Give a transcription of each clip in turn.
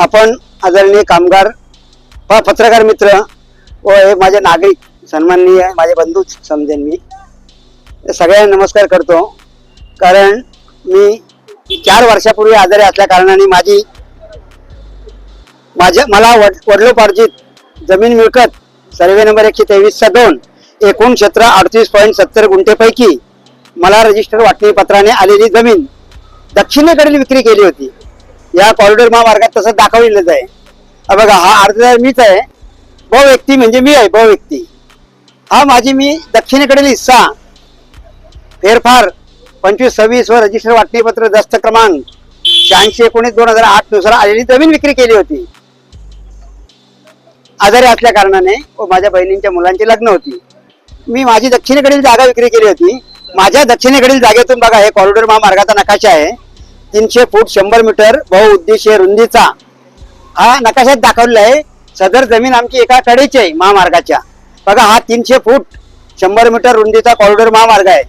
आपण आदरणीय कामगार पत्रकार मित्र व हे माझे नागरिक सन्माननीय माझे बंधू समजेन मी सगळ्यांना नमस्कार करतो. कारण मी चार वर्षापूर्वी आजारी असल्या कारणाने माझी माझ्या मला वड वडलोपार्जित जमीन मिळकत सर्वे नंबर एकशे तेवीसचा दोन एकूण क्षेत्र अडतीस पॉईंट सत्तर गुंठेपैकी मला रजिस्टर वाटणी पत्राने आलेली जमीन दक्षिणेकडील विक्री केली होती. या कॉरिडॉर महामार्गात तसं दाखवलेलंच आहे. बघा हा अर्जदार मीच आहे. ब व्यक्ती म्हणजे मी आहे ब व्यक्ती हा माझी मी दक्षिणेकडील हिस्सा. फेरफार पंचवीस सव्वीस व रजिस्टर वाटणीपत्र दस्त क्रमांक शहाऐंशी एकोणीस दोन हजार आठनुसार आलेली जमीन विक्री केली होती. आजारी असल्या कारणाने व माझ्या बहिणींच्या मुलांची लग्न होती. मी माझी दक्षिणेकडील जागा विक्री केली होती. माझ्या दक्षिणेकडील जागेतून बघा हे कॉरिडॉर महामार्गाचा नकाशा आहे. तीनशे फूट शंभर मीटर बहुउद्देशीय रुंदीचा हा नकाशात दाखवलेला आहे. सदर जमीन आमची एका कडेची आहे महामार्गाच्या. बघा हा तीनशे फूट शंभर मीटर रुंदीचा कॉरिडॉर महामार्ग आहे.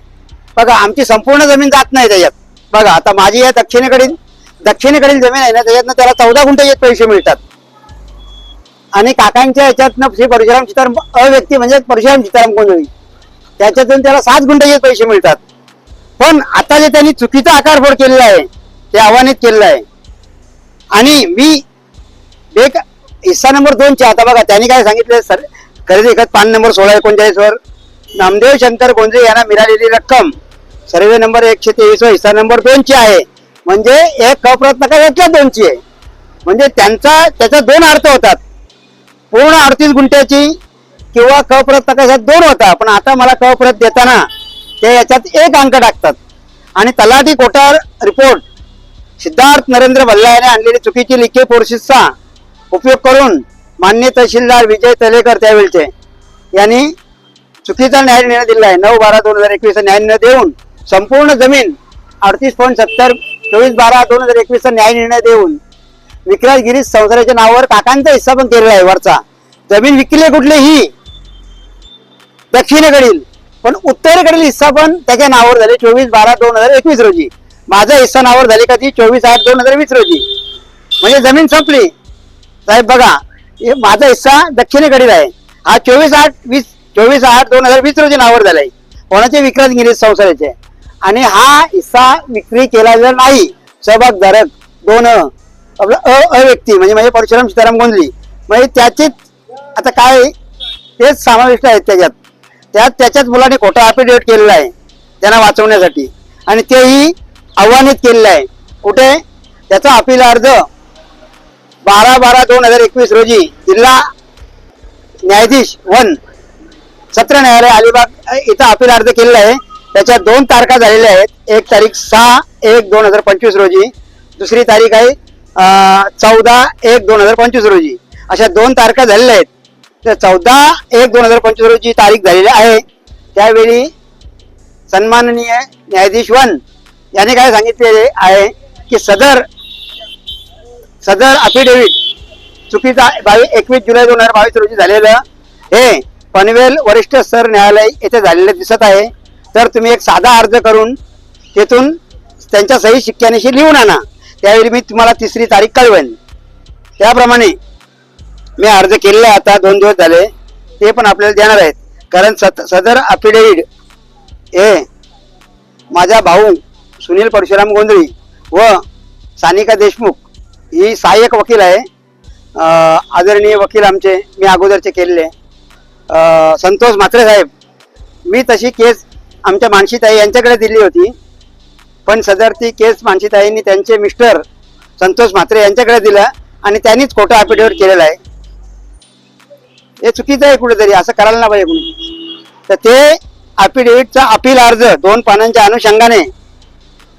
बघा आमची संपूर्ण जमीन जात नाही त्याच्यात. बघा आता माझी या दक्षिणेकडील दक्षिणेकडील जमीन आहे ना त्याच्यातनं त्याला चौदा गुंठे पैसे मिळतात. आणि काकांच्या याच्यातनं श्री परशुराम सीताराम अव्यक्ती म्हणजे परशुराम सीताराम होईल? त्याच्यातून त्याला सात गुंठे पैसे मिळतात. पण आता जे त्यांनी चुकीचा आकारफोड केलेला आहे ते आव्हानित केलेलं आहे. आणि मी एक हिस्सा नंबर दोनचे आता बघा त्यांनी काय सांगितलं? सर खरेदी खत पान नंबर सोळा एकोणचाळीसवर नामदेव शंकर गोंजे यांना मिळालेली रक्कम सर्वे नंबर एकशे तेवीस व हिस्सा नंबर दोनची आहे. म्हणजे एक कप्रत्न का यातल्या दोनची आहे. म्हणजे त्यांचा त्याचा दोन अर्थ होतात. पूर्ण अडतीस गुंठ्याची किंवा कप्रत नकाशात दोन होता. पण आता मला कप्रत देताना ते याच्यात एक अंक टाकतात. आणि तलाठी कोटार रिपोर्ट सिद्धार्थ नरेंद्र भल्ला आणलेली चुकीची लिखे पोर्सिसचा उपयोग करून मान्य तहसीलदार विजय तलेकर त्यावेळचे यांनी चुकीचा न्याय निर्णय दिला आहे. नऊ बारा दोन हजार एकवीस न्याय निर्णय देऊन संपूर्ण जमीन अडतीस पॉईंट सत्तर चोवीस बारा दोन हजार एकवीसचा न्याय निर्णय देऊन विक्रास गिरीश संसाराच्या नावावर काकांचा हिस्सा पण केलेला आहे वरचा. जमीन विकली कुठलेही. कुठली ही दक्षिणेकडील पण उत्तरेकडील हिस्सा पण त्याच्या नावावर झाले. चोवीस बारा दोन हजार एकवीस रोजी. माझा हिस्सा नावावर झाली ती चोवीस आठ दोन हजार वीस रोजी. म्हणजे जमीन संपली. साहेब बघा माझा हिस्सा दक्षिणेकडील आहे. हा चोवीस आठ वीस चोवीस आठ दोन हजार वीस रोजी नावावर झालाय. कोणाचे विक्रांत गिरीश संसाराचे? आणि हा हिस्सा विक्री केला नाही. सहभागधारक दोन आपलं अ अ म्हणजे म्हणजे परशुराम सीताराम गोंधली म्हणजे त्याचीच आता काय तेच समाविष्ट आहेत त्याच्यात. त्यात त्याच्याच मुलाने खोटा अफिडेविट केलेला आहे त्यांना वाचवण्यासाठी. आणि तेही आव्हानित केलेलं आहे. कुठे? त्याचा अपील अर्ज बारा बारा दोन हजार एकवीस रोजी जिल्हा न्यायाधीश वन सत्र न्यायालय अलिबाग इथं अपील अर्ज केलेला आहे. त्याच्या दोन तारखा झालेल्या आहेत. एक तारीख सहा एक दोन हजार पंचवीस रोजी दुसरी तारीख आहे चौदा एक दोन हजार पंचवीस रोजी. अशा दोन तारखा झालेल्या आहेत. तर चौदा एक दोन हजार पंचवीस रोजी तारीख झालेली आहे. त्यावेळी सन्माननीय न्यायाधीश वन याने काय सांगितलेले आहे की सदर सदर अफिडेव्हिट चुकीचा बावीस एकवीस जुलै दोन हजार बावीस रोजी झालेलं हे पनवेल वरिष्ठ सर न्यायालय येथे झालेलं दिसत आहे. तर तुम्ही एक साधा अर्ज करून तेथून त्यांच्या सही शिक्क्यानिशी लिहून आणा. त्यावेळी मी तुम्हाला तिसरी तारीख कळवेन. त्याप्रमाणे मी अर्ज केलेला आहे आता दोन दिवस झाले ते पण आपल्याला देणार आहेत. कारण सत सदर अफिडेव्हिट हे माझ्या भाऊ सुनील परशुराम गोंधळी व सानिका देशमुख ही सहाय्यक वकील आहे. आदरणीय वकील आमचे मी अगोदरचे केलेले. संतोष म्हात्रे साहेब मी तशी केस आमच्या मानसीताई यांच्याकडे दिली होती. पण सदर ती केस मानसीताईंनी त्यांचे मिस्टर संतोष म्हात्रे यांच्याकडे दिलं आणि त्यांनीच खोटं अफिडेव्हिट केलेलं आहे. हे चुकीचं आहे कुठेतरी असं करायला नाही पाहिजे कुणी. तर ते अफिडेव्हिटचा अपील अर्ज दोन पानांच्या अनुषंगाने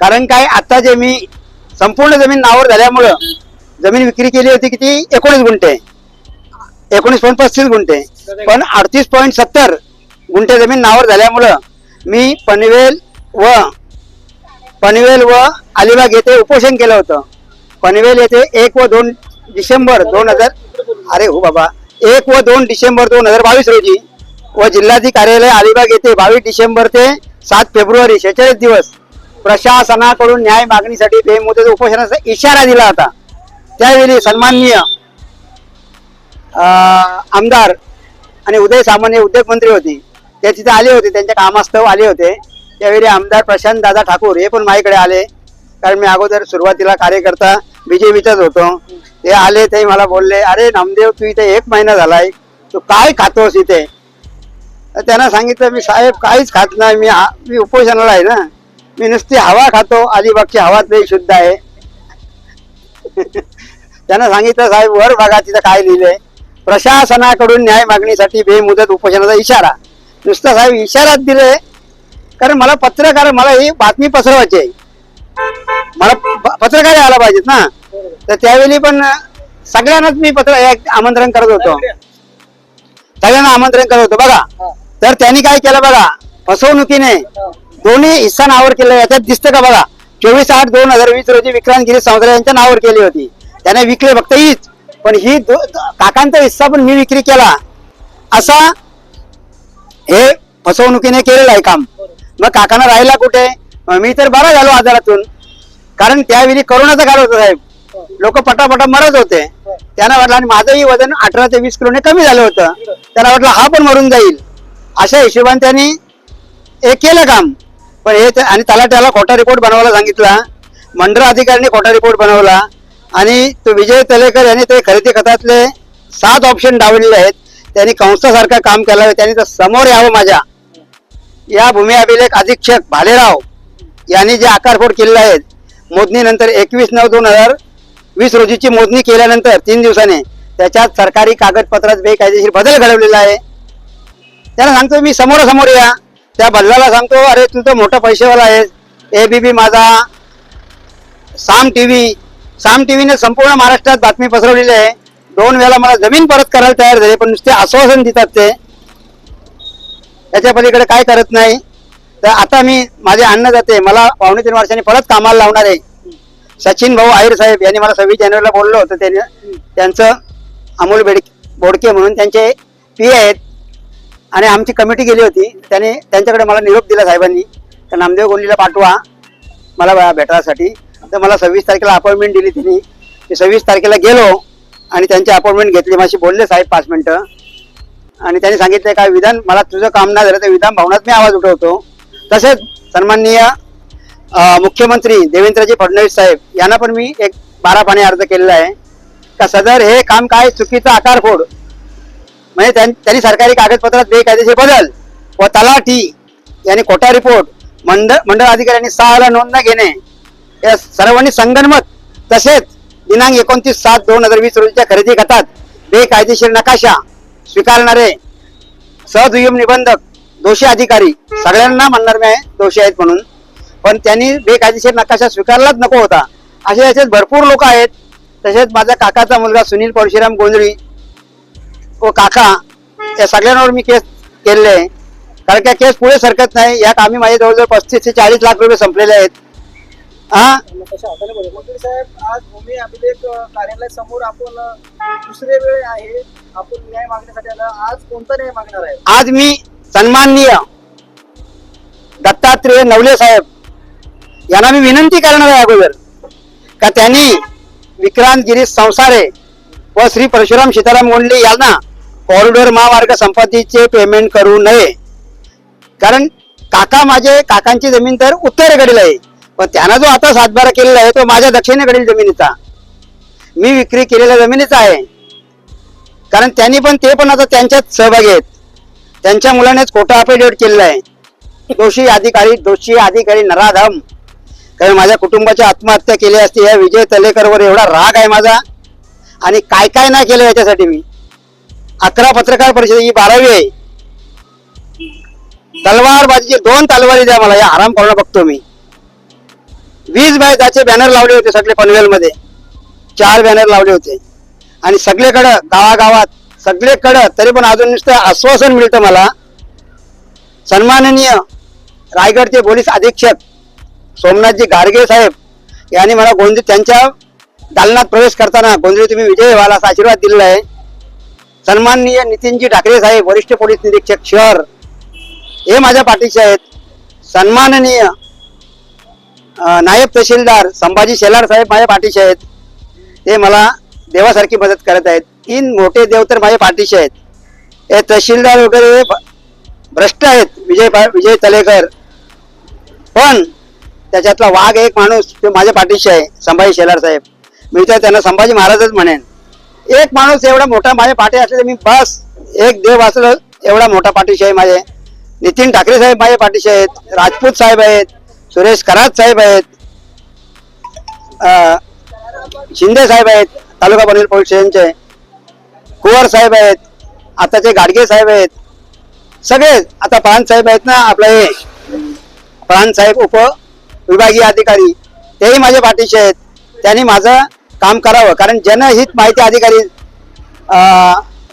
कारण काय आता जे मी संपूर्ण जमीन नावावर झाल्यामुळं जमीन विक्री केली होती किती? एकोणीस गुंठे. एकोणीस पॉईंट पस्तीस गुंठे. पण अडतीस पॉईंट सत्तर गुंठे जमीन नावावर झाल्यामुळं मी पनवेल व पनवेल व अलिबाग येथे उपोषण केलं होतं. पनवेल येथे एक व दोन डिसेंबर दोन हजार अरे हो बाबा एक व दोन डिसेंबर दोन हजार बावीस रोजी व जिल्हाधिकारी कार्यालय अलिबाग येथे बावीस डिसेंबर ते सात फेब्रुवारी शेहेचाळीस दिवस प्रशासनाकडून न्याय मागणीसाठी बेमुदत उपोषणाचा इशारा दिला होता. त्यावेळी सन्माननीय आमदार आणि उदय सामान्य उद्योगमंत्री होते. ते तिथे आले होते त्यांच्या कामास्तव आले होते. त्यावेळी आमदार प्रशांत दादा ठाकूर हे पण माझ्याकडे आले. कारण मी अगोदर सुरुवातीला कार्यकर्ता बीजेपीचाच होतो. ते आले ते मला बोलले अरे नामदेव तू इथे एक महिना झालाय. तू काय खातोस इथे? त्यांना सांगितलं मी साहेब काहीच खात नाही. मी मी उपोषणाला आहे ना. मी नुसती हवा खातो. अलिबागची हवा लई शुद्ध आहे. त्यांना सांगितलं साहेब वर बघा तिथं काय लिहिलंय. प्रशासनाकडून न्याय मागणीसाठी बेमुदत उपोषणाचा इशारा. नुसतं साहेब इशाराच दिले कारण मला पत्रकार मला ही बातमी पसरवायची आहे. मला पत्रकार आला पाहिजेत ना. तर त्यावेळी पण सगळ्यांनाच मी पत्र आमंत्रण करत होतो. सगळ्यांना आमंत्रण करत होतो. बघा. तर त्यांनी काय केलं बघा? फसवणुकीने दोन्ही हिस्सा नावावर केलं याच्यात दिसतं का बघा चोवीस आठ दोन हजार वीस रोजी विक्रांत गिरी संवत्सर यांच्या नावावर केली होती. त्याने विकले फक्त हीच. पण ही काकांचा हिस्सा पण मी विक्री केला. असा हे फसवणुकीने केलेलं आहे काम. मग काकांना राहिला कुठे? मग मी तर बरा झालो आजारातून. कारण त्यावेळी करोनाचा काळ होता साहेब. लोक पटापटा मरत होते. त्यांना वाटलं आणि माझंही वजन अठरा ते वीस किलोने कमी झालं होतं. त्याला वाटलं हा पण मरून जाईल. अशा हिशोबाने त्यांनी हे केलं काम. पण हे ते- आणि त्याला खोटा रिपोर्ट बनवायला सांगितला. मंडळ अधिकाऱ्यांनी खोटा रिपोर्ट बनवला. आणि तो विजय तलेकर यांनी ते खरेदी खतातले सात ऑप्शन डावलेले आहेत. त्यांनी कंसासारखं काम केलं त्यांनी तर समोर यावं माझ्या. या भूमी अभिलेख अधीक्षक भालेराव यांनी जे आकारफोड केलेले आहेत मोजणीनंतर एकवीस नऊ दोन हजार वीस रोजीची मोजणी केल्यानंतर तीन दिवसाने त्याच्यात सरकारी कागदपत्रात बेकायदेशीर बदल घडवलेला आहे. त्याला सांगतो मी समोरासमोर या. त्या बदलाला सांगतो अरे तू तर मोठा पैसेवाला आहेस बी माझा. साम टीव्ही साम टीव्हीने संपूर्ण महाराष्ट्रात बातमी पसरवलेली आहे. दोन वेळा मला जमीन परत करायला तयार झाले पण नुसते आश्वासन देतात ते. त्याच्या पलीकडे काय करत नाही. तर आता मी माझे अन्न जाते. मला पावणे तीन वर्षांनी परत कामाला लावणार आहे. सचिन भाऊ आहिर साहेब यांनी मला सव्वीस जानेवारीला बोललो होतं. त्यांनी त्यांचं अमोल बेड बोडके म्हणून त्यांचे पी आहेत. आणि आमची कमिटी गेली होती त्याने त्यांच्याकडे मला निरोप दिला साहेबांनी तर नामदेव गोंडीला पाठवा मला भेटायसाठी. तर मला सव्वीस तारखेला अपॉइंटमेंट दिली तिने. मी सव्वीस तारखेला गेलो आणि त्यांची अपॉइंटमेंट घेतली. माझी बोलले साहेब पाच मिनटं. आणि त्यांनी सांगितलं काय विधान मला तुझं काम नाही झालं तर विधान भवनात मी आवाज उठवतो. तसेच सन्माननीय मुख्यमंत्री देवेंद्रजी फडणवीस साहेब यांना पण मी एक बारा पाणी अर्ज केलेला आहे. का सदर हे काम काय चुकीचं आकारफोड म्हणजे त्यांनी सरकारी कागदपत्रात बेकायदेशीर बदल व तलाठी यांनी खोटा रिपोर्ट मंडळ मंडळ अधिकाऱ्यांनी सहाला नोंद घेणे या सर्वांनी संगणमत तसेच दिनांक एकोणतीस सात दोन हजार वीस रोजीच्या खरेदी खतात बेकायदेशीर नकाशा स्वीकारणारे सहदुय्यम निबंधक दोषी अधिकारी सगळ्यांना म्हणणार मी आहे दोषी आहेत म्हणून. पण त्यांनी बेकायदेशीर नकाशा स्वीकारलाच नको होता. असे याच्यात भरपूर लोक आहेत. तसेच माझा काकाचा मुलगा सुनील परशुराम गोंधळी व काका या सगळ्यांवर मी केस केलेले आहे. कारण का केस पुढे सरकत नाही. या कामी माझे जवळजवळ पस्तीस ते चाळीस लाख रुपये संपलेले आहेत. हा? साहेब आज भूमी अभिलेख कार्यालय समोर आपण दुसरे वेळ आहे आपण न्याय मागण्यासाठी आला आज कोणता न्याय मागणार आहे आज मी सन्माननीय दत्तात्रेय नवले साहेब यांना मी विनंती करणार आहे अगोदर का त्यांनी विक्रांत गिरीश संसारे व श्री परशुराम सीताराम गोंडले यांना कॉरिडोर महामार्ग संपत्तीचे पेमेंट करू नये. कारण काका माझे काकांची जमीन तर उत्तरेकडील आहे. पण त्यांना जो आता सातबारा केलेला आहे तो माझ्या दक्षिणेकडील जमिनीचा. मी विक्री केलेल्या जमिनीचा आहे. कारण त्यांनी पण ते पण आता त्यांच्यात सहभागी आहेत. त्यांच्या मुलानेच खोटा अफिडेविट केलेला आहे. दोषी अधिकारी दोषी अधिकारी नराधम. कारण माझ्या कुटुंबाची आत्महत्या केली असती या विजय तलेकरवर एवढा राग आहे माझा. आणि काय काय नाही केलं याच्यासाठी मी. अकरा पत्रकार परिषद ही बारावी आहे. तलवारबाजीचे दोन तलवारी द्या मला या आराम करणं बघतो मी. वीस त्याचे बॅनर लावले होते सगळे पनवेलमध्ये चार बॅनर लावले होते. आणि सगळेकडं गावागावात सगळेकडं तरी पण अजून नुसतं आश्वासन मिळतं मला. सन्माननीय रायगडचे पोलीस अधीक्षक सोमनाथजी गारगे साहेब यांनी मला गोंदी त्यांच्या दालनात प्रवेश करताना गोंधळी तुम्ही विजय व्हाल असा आशीर्वाद दिलेला आहे. सन्माननीय नितीनजी ठाकरे साहेब वरिष्ठ पोलीस निरीक्षक शहर हे माझ्या पाठीचे आहेत. सन्माननीय नायब तहसीलदार संभाजी शेलार साहेब माझ्या पाठीचे आहेत. ते मला देवासारखी मदत करत आहेत. तीन मोठे देव तर माझ्या पाठीशी आहेत. हे तहसीलदार वगैरे भ्रष्ट आहेत विजय विजय तलेकर. पण त्याच्यातला वाघ एक माणूस तो माझ्या पाठीशी आहे संभाजी शेलार साहेब. मी तर त्यांना संभाजी महाराजच म्हणेन. एक माणूस एवढा मोठा माझ्या पाठी असले मी बस एक देव असलं एवढा मोठा पाठीशी आहे माझे. नितीन ठाकरे साहेब माझ्या पाठीशी आहेत राजपूत साहेब आहेत सुरेश करात साहेब आहेत शिंदे साहेब आहेत तालुका बनवेल पोलीस स्टेशनचे. कुवर साहेब आहेत आताचे गाडगे साहेब आहेत. सगळे आता प्रांत साहेब आहेत ना आपले हे. प्रांत साहेब उप विभागीय अधिकारी तेही माझ्या पाठीशी आहेत. त्यांनी माझं काम करावं. कारण जनहित माहिती अधिकारी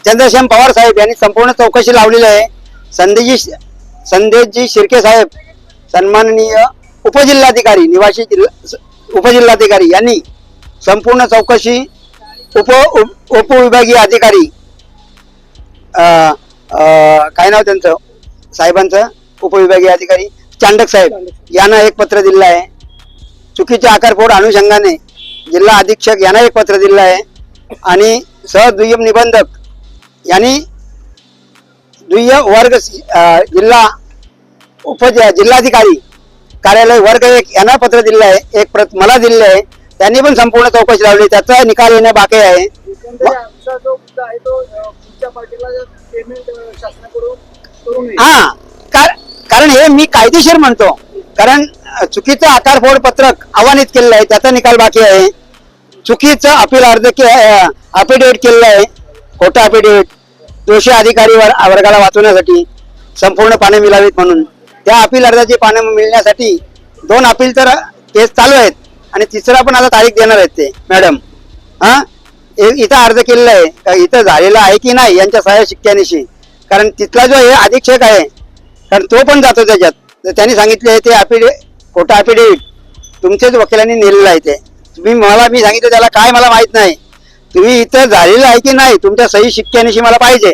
चंद्रश्याम पवार साहेब यांनी संपूर्ण चौकशी लावलेली आहे. संदेजी संदेशजी शिर्के साहेब सन्माननीय उपजिल्हाधिकारी निवासी जिल्हा उपजिल्हाधिकारी यांनी संपूर्ण चौकशी उप उप- उपविभागीय अधिकारी काय नाव त्यांचं? साहेबांचं उपविभागीय अधिकारी चांडक साहेब यांना एक पत्र दिलं आहे. चुकीचे आकारफोड अनुषंगाने जिल्हा अधीक्षक यांना एक पत्र दिलं आहे. आणि सहदुय्यम निबंधक यांनी दुय्यम वर्ग जिल्हा उप जिल्हाधिकारी कार्यालय वर्ग एक यांना पत्र दिलं आहे. एक प्रत मला दिलेलं आहे. त्यांनी पण संपूर्ण चौकशी लावली. त्याचा निकाल येणं बाकी आहे. हा कार- कारण हे मी कायदेशीर म्हणतो. कारण चुकीचं आकारफोड पत्रक आव्हानित केलेलं आहे त्याचा निकाल बाकी आहे. चुकीचं अपील अर्ज अफिडेविट केलेलं आहे खोटं अफिडेविट दोषी अधिकारी वर- वर्गाला वाचवण्यासाठी संपूर्ण पाने मिळावीत म्हणून. त्या अपील अर्जाची पाने मिळण्यासाठी दोन अपील तर केस चालू आहेत आणि तिसरा पण आता तारीख देणार आहेत ते मॅडम. हा? इथं अर्ज केलेला आहे. का इथं झालेला आहे की नाही यांच्या सहाय्य शिक्क्यानिशी? कारण तिथला जो हे अधीक्षक आहे कारण तो पण जातो त्याच्यात. तर त्यांनी सांगितले ते अफिडे खोटा अफिडेविट तुमच्याच वकिलांनी नेलेलं आहे ते. तुम्ही मला मी सांगितलं त्याला काय मला माहीत नाही. तुम्ही इथं झालेलं आहे की नाही तुमच्या सही शिक्क्यानिशी मला पाहिजे.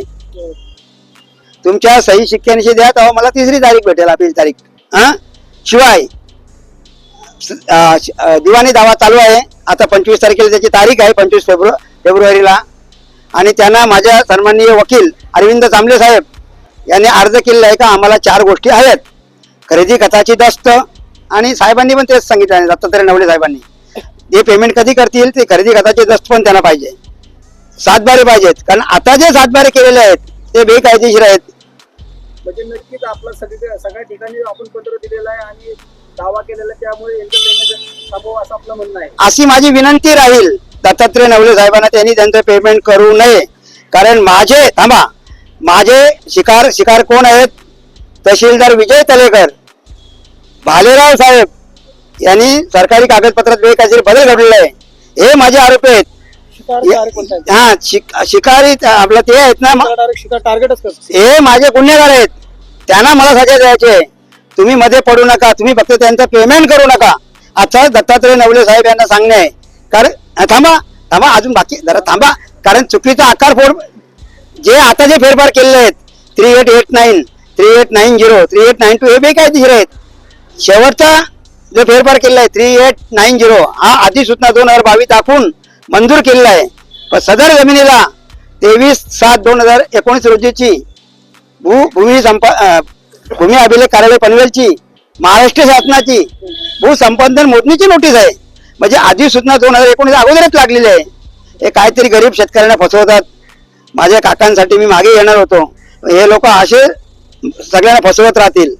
तुमच्या सही शिक्क्यानिशी द्या तेव्हा मला तिसरी तारीख भेटेल आपली तारीख. हा? शिवाय दिवाणी दावा चालू आहे. आता पंचवीस तारखेला त्याची तारीख आहे पंचवीस फेब्रुवारी फेब्रुवारीला. आणि त्यांना माझ्या सन्माननीय वकील अरविंद चांबले साहेब यांनी अर्ज केलेला आहे का? आम्हाला चार गोष्टी आहेत. खरेदी खताची दस्त आणि साहेबांनी पण तेच सांगितलं दत्तात्रय नवले साहेबांनी. जे पेमेंट कधी करतील ते खरेदी खताची दस्त पण त्यांना पाहिजे. सातबारे पाहिजेत. कारण आता जे सातबारे केलेले आहेत ते बेकायदेशीर आहेत. म्हणजे नक्कीच आपलं सगळी सगळ्या ठिकाणी आपण पत्र दिलेलं आहे आणि दावा केलेला त्यामुळे थांबवा असं आपलं म्हणणं आहे. अशी माझी विनंती राहील दत्तात्रय नवले साहेबांना त्यांनी त्यांचं पेमेंट करू नये. कारण माझे थांबा. माझे शिकार शिकार कोण आहेत? तहसीलदार विजय तलेकर. भालेराव साहेब यांनी सरकारी कागदपत्रात बेकायदेशीर बदल घडलेला आहे. हे माझे आरोपी आहेत? हा शिक- शिकारी आपलं ते आहेत ना टार्गेटच करतो हे माझे गुन्हेगार आहेत. त्यांना मला सजा द्यायचे तुम्ही मध्ये पडू नका. तुम्ही फक्त त्यांचं पेमेंट करू नका. आता दत्तात्रय नवले साहेब यांना सांगणे आहे. कारण हा, थांबा थांबा अजून बाकी जरा थांबा. कारण चुकीचा आकार फोड जे आता जे फेरफार केलेले आहेत three eight eight nine three eight nine zero three eight nine two हे बेकायदेशीर आहेत. शेवटचा जो फेरफार केलेला आहे थ्री एट नाईन झिरो हा अधिसूचना दोन हजार बावीस दाखवून मंजूर केलेला आहे. पण सदर जमिनीला तेवीस सात दोन हजार एकोणीस रोजीची भू भूमी संपा भूमी अभिलेख कार्यालय पनवेलची महाराष्ट्र शासनाची भूसंपादन मोजणीची नोटीस आहे. म्हणजे अधिसूचना दोन हजार एकोणीस अगोदरच लागलेली आहे. हे काहीतरी गरीब शेतकऱ्यांना फसवतात. माझ्या काकांसाठी मी मागे येणार होतो. हे लोक असे सगळ्यांना फसवत राहतील.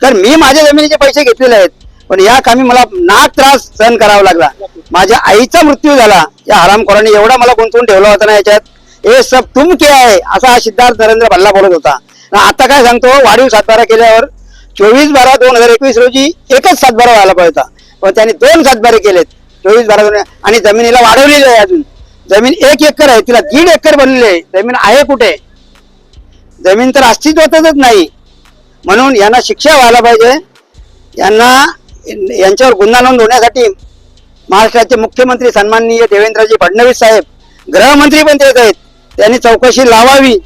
तर मी माझ्या जमिनीचे पैसे घेतलेले आहेत पण या कामी मला नाक त्रास सहन करावा लागला. माझ्या आईचा मृत्यू झाला. या हरामखोराने एवढा मला गुंतवून ठेवला होता ना याच्यात. हे सब तुम के आहे असा हा सिद्धार्थ नरेंद्र भल्ला बोलत होता. आता काय सांगतो वाढीव सातबारा केल्यावर चोवीस बारा दोन हजार एकवीस रोजी एकच सातबारा व्हायला पाहिजे होता. पण त्यांनी दोन सातबारे केलेत. चोवीस बारा दोन आणि जमिनीला वाढवलेली आहे अजून. जमीन एक एकर आहे तिला दीड एकर बनलेली आहे. जमीन आहे कुठे? जमीन तर अस्तित्वातच नाही. म्हणून यांना शिक्षा व्हायला पाहिजे. यांना यांच्यावर गुन्हा नोंद होण्यासाठी महाराष्ट्राचे मुख्यमंत्री सन्माननीय देवेंद्रजी फडणवीस साहेब गृहमंत्री पण तेच आहेत. त्यांनी चौकशी लावावी.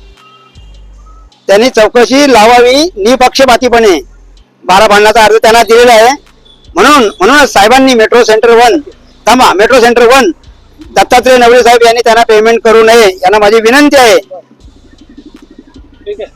त्यांनी चौकशी लावावी निपक्षपातीपणे. बारा भांडणाचा अर्ज त्यांना दिलेला आहे. म्हणून म्हणूनच साहेबांनी मेट्रो सेंटर वन थांबा metro centre one Dattatray Navare साहेब यांनी त्यांना पेमेंट करू नये यांना माझी विनंती आहे. ठीक आहे.